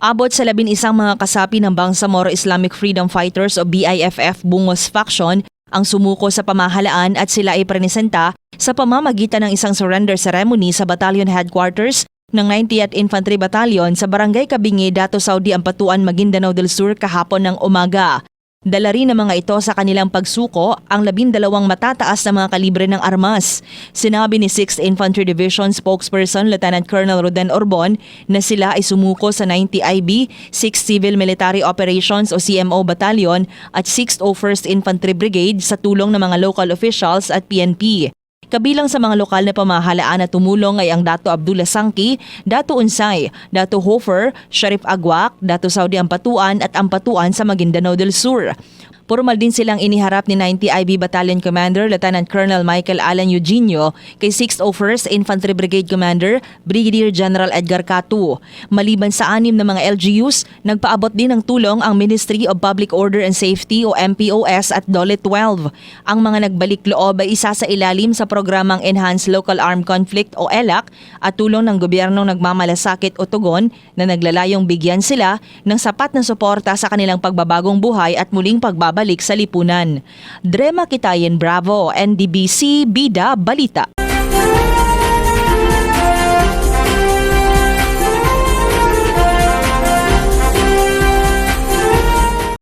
Abot sa labing isang mga kasapi ng Bangsamoro Islamic Freedom Fighters o BIFF Bungos Faction ang sumuko sa pamahalaan at sila ay prenisenta sa pamamagitan ng isang surrender ceremony sa battalion headquarters ng 90th Infantry Battalion sa Barangay Kabingi, Dato Saudi, Ampatuan, Maguindanao del Sur kahapon ng umaga. Dala rin ng mga ito sa kanilang pagsuko ang labindalawang matataas na mga kalibre ng armas. Sinabi ni 6th Infantry Division spokesperson Lieutenant Colonel Roden Orbon na sila ay sumuko sa 90 IB, 6th Civil Military Operations o CMO Battalion at 6th 01st Infantry Brigade sa tulong ng mga local officials at PNP. Kabilang sa mga lokal na pamahalaan na tumulong ay ang Dato Abdullah Sangki, Dato Unsay, Dato Hofer, Sharif Agwak, Dato Saudi Ampatuan at Ampatuan sa Maguindanao del Sur. Formal din silang iniharap ni 90 IB Battalion Commander Lieutenant Colonel Michael Alan Eugenio kay 6th 01st Infantry Brigade Commander Brigadier General Edgar Catu. Maliban sa anim na mga LGUs, nagpaabot din ng tulong ang Ministry of Public Order and Safety o MPOS at DOLE 12. Ang mga nagbalik loob ay isa sa ilalim sa programang Enhanced Local Armed Conflict o ELAC at tulong ng gobyernong nagmamalasakit o tugon na naglalayong bigyan sila ng sapat na suporta sa kanilang pagbabagong buhay at muling pagbabalik sa lipunan. Drema Kitayen Bravo, NDBC, Bida, Balita.